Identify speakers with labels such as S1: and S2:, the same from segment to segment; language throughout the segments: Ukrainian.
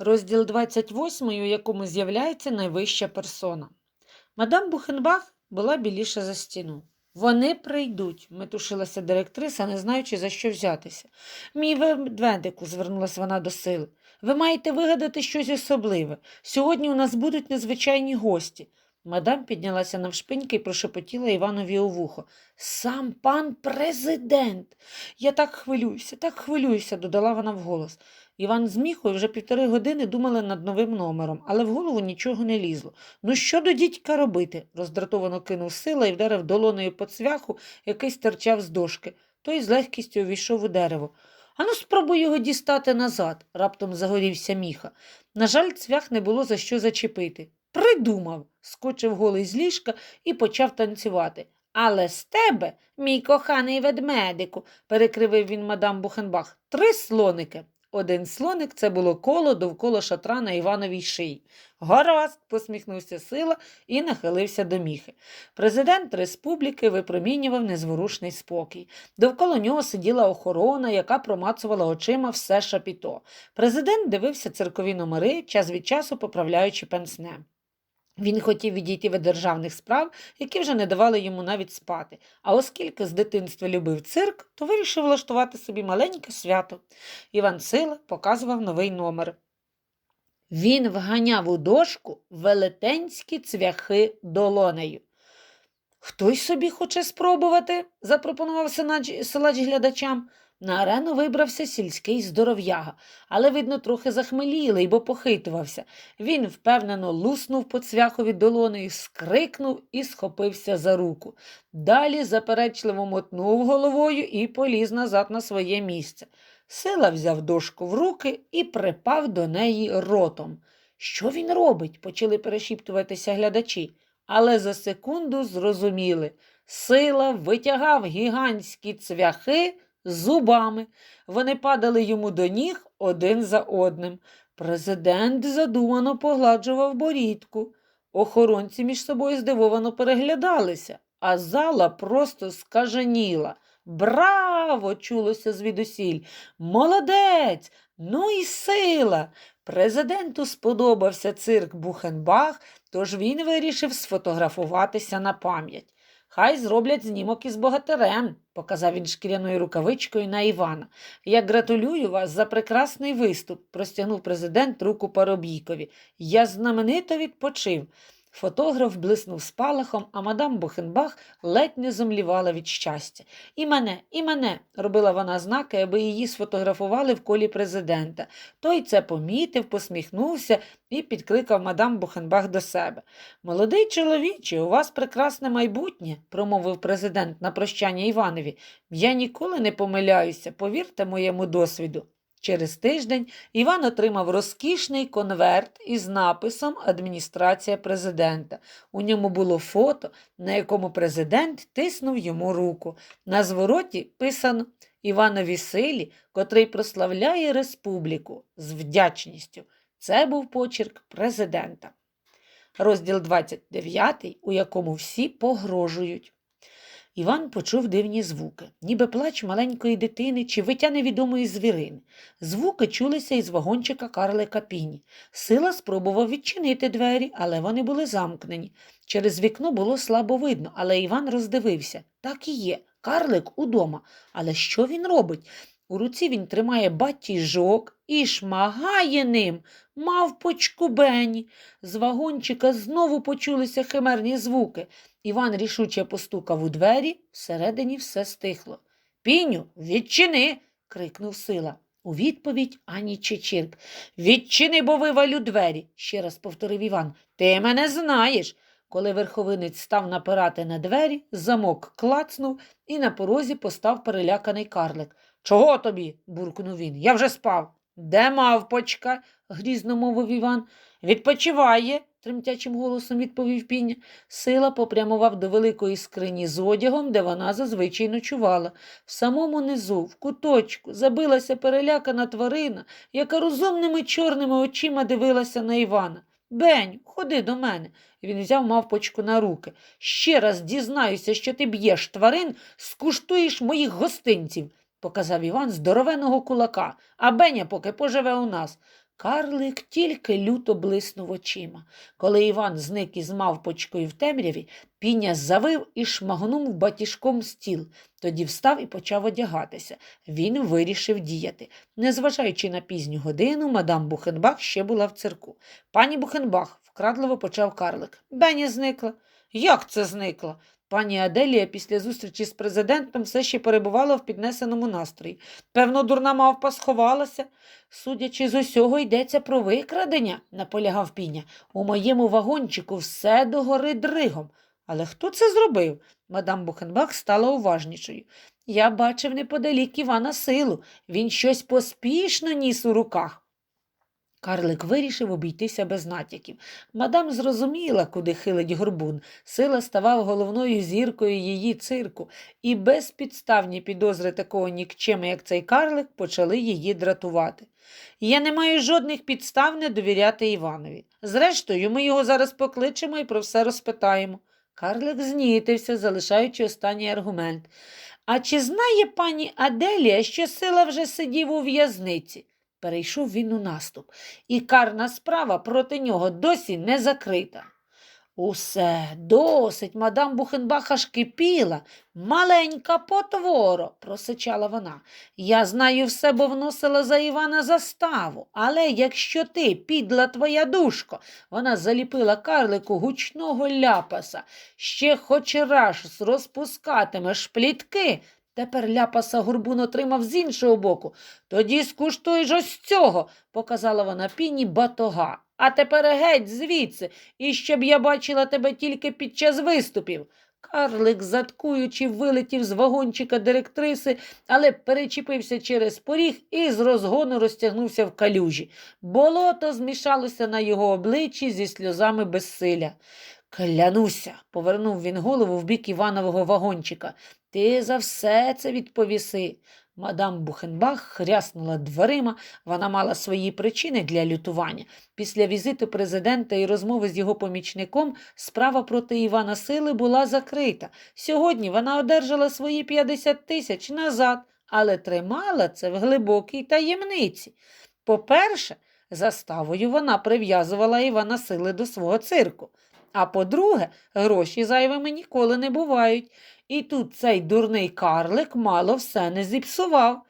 S1: Розділ 28, у якому з'являється найвища персона. Мадам Бухенбах була біліша за стіну. Вони прийдуть, метушилася директриса, не знаючи, за що взятися. Мій ведмедику, звернулася вона до сили. Ви маєте вигадати щось особливе. Сьогодні у нас будуть незвичайні гості. Мадам піднялася навшпиньки і прошепотіла Іванові у вухо. Сам пан президент. Я так хвилююся, так хвилююся, додала вона вголос. Іван з Міхою вже півтори години думали над новим номером, але в голову нічого не лізло. Ну що до дідька робити? роздратовано кинув сила і вдарив долонею по цвяху, який стирчав з дошки. Той з легкістю увійшов у дерево. Ану, спробуй його дістати назад, раптом загорівся міха. На жаль, цвях не було за що зачепити. Придумав, скочив голий з ліжка і почав танцювати. Але з тебе, мій коханий ведмедику, перекривив він мадам Бухенбах, три слоники. Один слоник це було коло довкола шатра на Івановій шиї. Гаразд, посміхнувся сила і нахилився до міхи. Президент республіки випромінював незворушний спокій. Довкола нього сиділа охорона, яка промацувала очима все шапіто. Президент дивився циркові номери, час від часу поправляючи пенсне. Він хотів відійти від державних справ, які вже не давали йому навіть спати. А оскільки з дитинства любив цирк, то вирішив влаштувати собі маленьке свято. Іван Сила показував новий номер. Він вганяв у дошку велетенські цвяхи долонею. Хтось собі хоче спробувати, запропонував силач глядачам. На арену вибрався сільський здоров'яга, але, видно, трохи захмелілий, бо похитувався. Він впевнено луснув по цвяхові долонею, скрикнув і схопився за руку. Далі заперечливо мотнув головою і поліз назад на своє місце. Сила взяв дошку в руки і припав до неї ротом. Що він робить? почали перешіптуватися глядачі, але за секунду зрозуміли. Сила витягав гігантські цвяхи зубами. Вони падали йому до ніг один за одним. Президент задумано погладжував борідку. Охоронці між собою здивовано переглядалися, а зала просто скаженіла. Браво! чулося звідусіль. Молодець! Ну і сила! Президенту сподобався цирк Бухенбах, тож він вирішив сфотографуватися на пам'ять. Хай зроблять знімок із богатирем, показав він шкіряною рукавичкою на Івана. Я гратулюю вас за прекрасний виступ, простягнув президент руку Паробійкові. Я знаменито відпочив. Фотограф блиснув спалахом, а мадам Бухенбах ледь не зомлівала від щастя. І мене, і мене, робила вона знаки, аби її сфотографували в колі президента. Той це помітив, посміхнувся і підкликав мадам Бухенбах до себе. Молодий чоловіче, у вас прекрасне майбутнє, промовив президент на прощання Іванові. Я ніколи не помиляюся, повірте моєму досвіду. Через тиждень Іван отримав розкішний конверт із написом Адміністрація президента. У ньому було фото, на якому президент тиснув йому руку. На звороті писано Іванові силі, котрий прославляє республіку з вдячністю. Це був почерк президента. Розділ 29, у якому всі погрожують. Іван почув дивні звуки, ніби плач маленької дитини чи виття невідомої звірини. Звуки чулися із вагончика карлика піні. Сила спробував відчинити двері, але вони були замкнені. Через вікно було слабо видно, але Іван роздивився. Так і є. Карлик удома. Але що він робить? У руці він тримає батіжок і шмагає ним, мавпочку Бені. З вагончика знову почулися химерні звуки. Іван рішуче постукав у двері, всередині все стихло. Піню, відчини. крикнув сила. У відповідь ані Чечірк. Відчини, бо вивалю двері, ще раз повторив Іван. Ти мене знаєш. Коли верховинець став напирати на двері, замок клацнув і на порозі постав переляканий карлик. Чого тобі? буркнув він. Я вже спав. Де мавпочка? грізно мовив Іван. Відпочиває, тремтячим голосом відповів піня. Сила попрямував до великої скрині з одягом, де вона зазвичай ночувала. В самому низу, в куточку, забилася перелякана тварина, яка розумними чорними очима дивилася на Івана. Бень, ходи до мене. Він взяв мавпочку на руки. Ще раз дізнаюся, що ти б'єш тварин, скуштуєш моїх гостинців, показав Іван здоровеного кулака, а Беня поки поживе у нас. Карлик тільки люто блиснув очима. Коли Іван зник із мавпочкою в темряві, піня завив і шмагнув батіжком стіл. Тоді встав і почав одягатися. Він вирішив діяти. Незважаючи на пізню годину, мадам Бухенбах ще була в цирку. Пані Бухенбах, вкрадливо почав карлик. Беня зникла. Як це зникла? Пані Аделія після зустрічі з президентом все ще перебувала в піднесеному настрої. Певно, дурна мавпа сховалася. Судячи з усього, йдеться про викрадення, наполягав піня. У моєму вагончику все догори дригом. Але хто це зробив? Мадам Бухенбах стала уважнішою. Я бачив неподалік Івана силу. Він щось поспішно ніс у руках. Карлик вирішив обійтися без натяків. Мадам зрозуміла, куди хилить горбун. Сила ставав головною зіркою її цирку, і безпідставні підозри такого нікчема, як цей карлик, почали її дратувати. Я не маю жодних підстав не довіряти Іванові. Зрештою, ми його зараз покличемо і про все розпитаємо. Карлик знітився, залишаючи останній аргумент. А чи знає пані Аделія, що сила вже сидів у в'язниці? Перейшов він у наступ, і карна справа проти нього досі не закрита. Усе, досить, мадам Бухенбах аж кипіла. Маленька потворо, просичала вона. Я знаю все, бо вносила за Івана заставу. Але якщо ти, підла твоя душко, вона заліпила карлику гучного ляпаса, ще хоч раз розпускатимеш плітки. Тепер ляпаса горбун отримав з іншого боку. Тоді скуштуєш ось цього, показала вона піні батога. А тепер геть звідси, і щоб я бачила тебе тільки під час виступів. Карлик, заткуючи, вилетів з вагончика директриси, але перечепився через поріг і з розгону розтягнувся в калюжі. Болото змішалося на його обличчі зі сльозами безсилля. Клянуся, повернув він голову в бік Іванового вагончика. Ти за все це відповіси. Мадам Бухенбах хряснула дверима, вона мала свої причини для лютування. Після візиту президента і розмови з його помічником справа проти Івана Сили була закрита. Сьогодні вона одержала свої 50 тисяч назад, але тримала це в глибокій таємниці. По-перше, заставою вона прив'язувала Івана Сили до свого цирку. А по-друге, гроші зайвими ніколи не бувають. І тут цей дурний карлик мало все не зіпсував.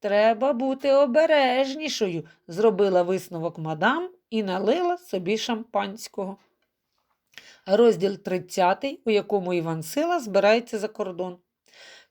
S1: Треба бути обережнішою, зробила висновок мадам і налила собі шампанського. Розділ 30, у якому Іван Сила збирається за кордон.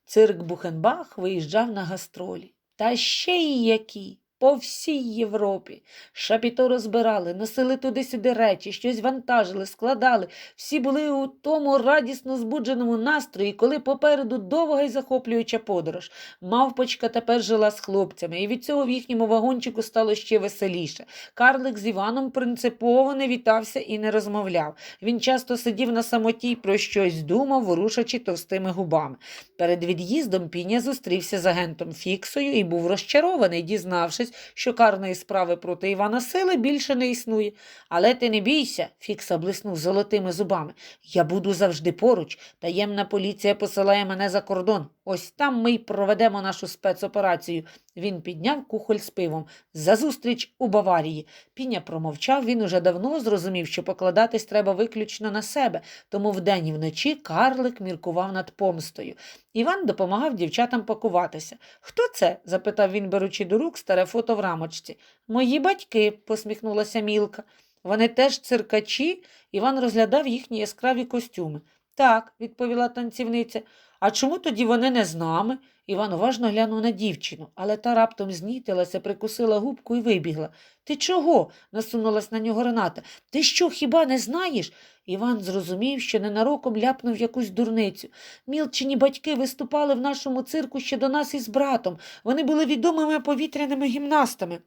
S1: Цирк Бухенбах виїжджав на гастролі. Та ще й які. По всій Європі. Шапіто розбирали, носили туди-сюди речі, щось вантажили, складали. Всі були у тому радісно збудженому настрої, коли попереду довга й захоплююча подорож. Мавпочка тепер жила з хлопцями, і від цього в їхньому вагончику стало ще веселіше. Карлик з Іваном принципово не вітався і не розмовляв. Він часто сидів на самоті й про щось думав, ворушачи товстими губами. Перед від'їздом Піня зустрівся з агентом Фіксою і був розчарований, дізнавшись, що карної справи проти Івана Сили більше не існує. Але ти не бійся, Фікса блиснув золотими зубами. Я буду завжди поруч. Таємна поліція посилає мене за кордон. Ось там ми й проведемо нашу спецоперацію. Він підняв кухоль з пивом. За зустріч у Баварії. Піня промовчав, він уже давно зрозумів, що покладатись треба виключно на себе, тому вдень і вночі карлик міркував над помстою. Іван допомагав дівчатам пакуватися. Хто це? запитав він, беручи до рук старе фото в рамочці. Мої батьки, посміхнулася Мілка. Вони теж циркачі, Іван розглядав їхні яскраві костюми. Так, відповіла танцівниця. А чому тоді вони не з нами? Іван уважно глянув на дівчину, але та раптом знітилася, прикусила губку і вибігла. Ти чого? насунулась на нього Рената. Ти що, хіба не знаєш? Іван зрозумів, що ненароком ляпнув якусь дурницю. Мілчині батьки виступали в нашому цирку ще до нас із братом. Вони були відомими повітряними гімнастами.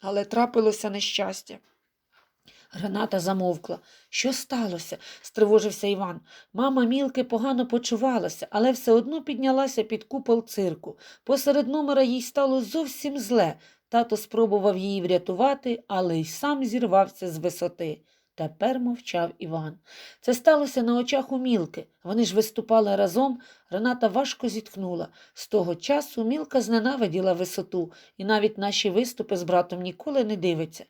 S1: Але трапилося нещастя. Рената замовкла. Що сталося? стривожився Іван. Мама Мілки погано почувалася, але все одно піднялася під купол цирку. Посеред номера їй стало зовсім зле. Тато спробував її врятувати, але й сам зірвався з висоти. Тепер мовчав Іван. Це сталося на очах у Мілки. Вони ж виступали разом. Рената важко зітхнула. З того часу Мілка зненавиділа висоту, і навіть наші виступи з братом ніколи не дивиться.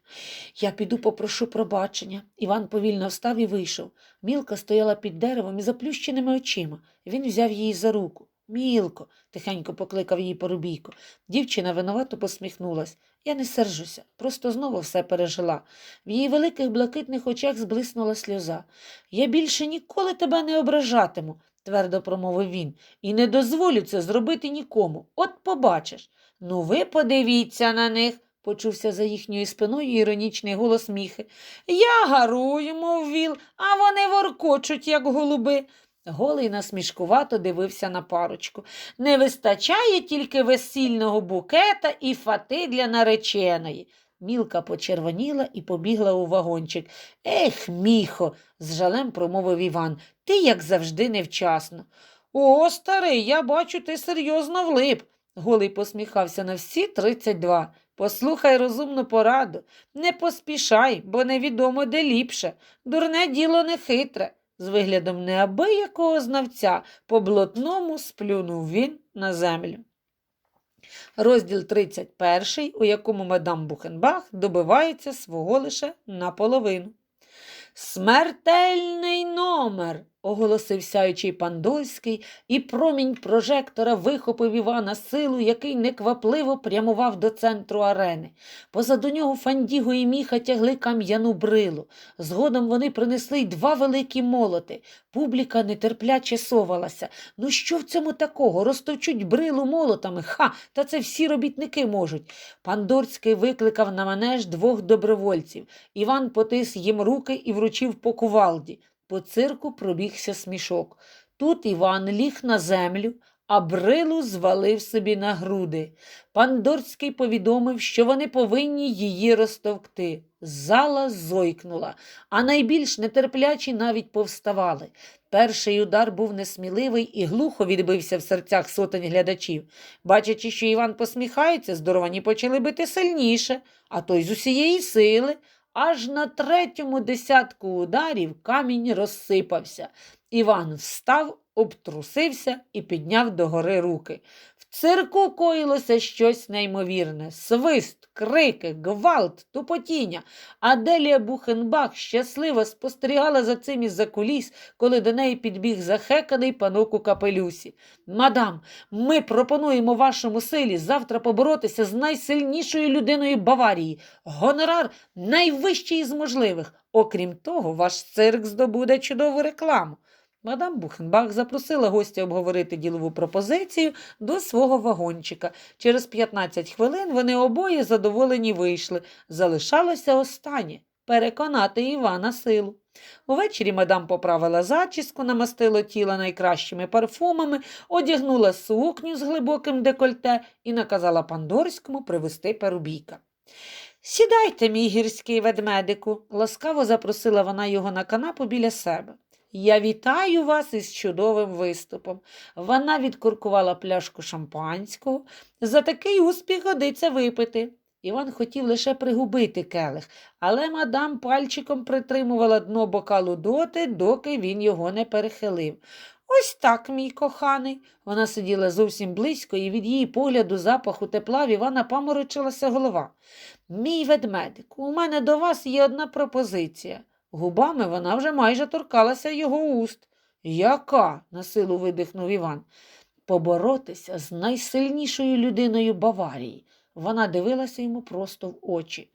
S1: Я піду попрошу пробачення. Іван повільно встав і вийшов. Мілка стояла під деревом із заплющеними очима. Він взяв її за руку. Мілко, тихенько покликав її Порубійко. Дівчина винувато посміхнулась. Я не сержуся, просто знову все пережила. В її великих блакитних очах зблиснула сльоза. Я більше ніколи тебе не ображатиму, твердо промовив він, і не дозволю це зробити нікому. От побачиш. Ну, ви подивіться на них, почувся за їхньою спиною іронічний голос міхи. Я гарую, мов віл, а вони воркочуть, як голуби. Голий насмішкувато дивився на парочку. Не вистачає тільки весільного букета і фати для нареченої. Мілка почервоніла і побігла у вагончик. Ех, міхо, з жалем промовив Іван. Ти, як завжди, невчасно. О, старий, я бачу, ти серйозно влип. Голий посміхався на всі тридцять два. Послухай розумну пораду. Не поспішай, бо невідомо де ліпше. Дурне діло не хитре. З виглядом неабиякого знавця по блотному сплюнув він на землю. Розділ 31, у якому мадам Бухенбах добивається свого лише наполовину. Смертельний номер, оголосив сяючий Пандольський, і промінь прожектора вихопив Івана силу, який неквапливо прямував до центру арени. Позаду нього Фандіго і міха тягли кам'яну брилу. Згодом вони принесли й два великі молоти. Публіка нетерпляче совалася. Ну що в цьому такого? Розтовчуть брилу молотами. Ха, та це всі робітники можуть. Пандорський викликав на манеж двох добровольців. Іван потис їм руки і вручив по кувалді. По цирку пробігся смішок. Тут Іван ліг на землю, а брилу звалив собі на груди. Пандорський повідомив, що вони повинні її розтовкти. Зала зойкнула, а найбільш нетерплячі навіть повставали. Перший удар був несміливий і глухо відбився в серцях сотень глядачів. Бачачи, що Іван посміхається, здоровані почали бити сильніше, а той з усієї сили. Аж на третьому десятку ударів камінь розсипався. Іван встав, обтрусився і підняв догори руки. Цирку коїлося щось неймовірне: свист, крики, гвалт, тупотіння. Аделія Бухенбах щасливо спостерігала за цим із-за куліс, коли до неї підбіг захеканий панок у капелюсі. Мадам, ми пропонуємо вашому силі завтра поборотися з найсильнішою людиною Баварії. Гонорар найвищий із можливих. Окрім того, ваш цирк здобуде чудову рекламу. Мадам Бухенбах запросила гостя обговорити ділову пропозицію до свого вагончика. Через 15 хвилин вони обоє задоволені вийшли. Залишалося останнє переконати Івана силу. Увечері мадам поправила зачіску, намастила тіло найкращими парфумами, одягнула сукню з глибоким декольте і наказала Пандорському привезти перубійка. Сідайте, мій гірський ведмедику, ласкаво запросила вона його на канапу біля себе. Я вітаю вас із чудовим виступом. Вона відкуркувала пляшку шампанського. За такий успіх годиться випити. Іван хотів лише пригубити келих, але мадам пальчиком притримувала дно бокалу доти, доки він його не перехилив. Ось так, мій коханий. Вона сиділа зовсім близько, і від її погляду запаху тепла в Івана паморочилася голова. Мій ведмедик, у мене до вас є одна пропозиція. Губами вона вже майже торкалася його уст. Яка? насилу видихнув Іван. Поборотися з найсильнішою людиною Баварії. Вона дивилася йому просто в очі.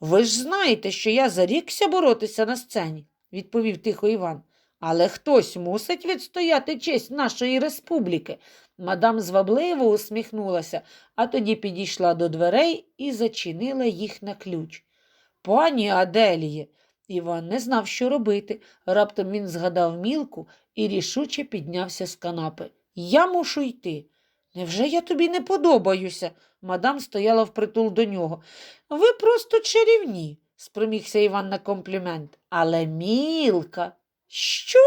S1: Ви ж знаєте, що я зарікся боротися на сцені, відповів тихо Іван. Але хтось мусить відстояти честь нашої республіки. Мадам звабливо усміхнулася, а тоді підійшла до дверей і зачинила їх на ключ. Пані Аделіє, Іван не знав, що робити. Раптом він згадав мілку і рішуче піднявся з канапи. Я мушу йти. Невже я тобі не подобаюся? Мадам стояла впритул до нього. Ви просто чарівні, спромігся Іван на комплімент. Але мілка. Що?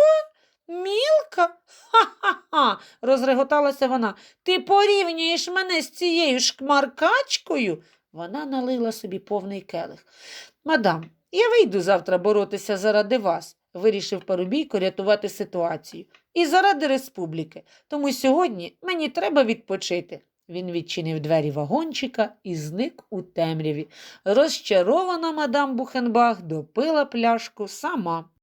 S1: Мілка? Ха-ха-ха, розреготалася вона. Ти порівнюєш мене з цією шкмаркачкою? Вона налила собі повний келих. Мадам, Я вийду завтра боротися заради вас, вирішив Парубійко рятувати ситуацію. І заради республіки. Тому сьогодні мені треба відпочити. Він відчинив двері вагончика і зник у темряві. Розчарована мадам Бухенбах допила пляшку сама.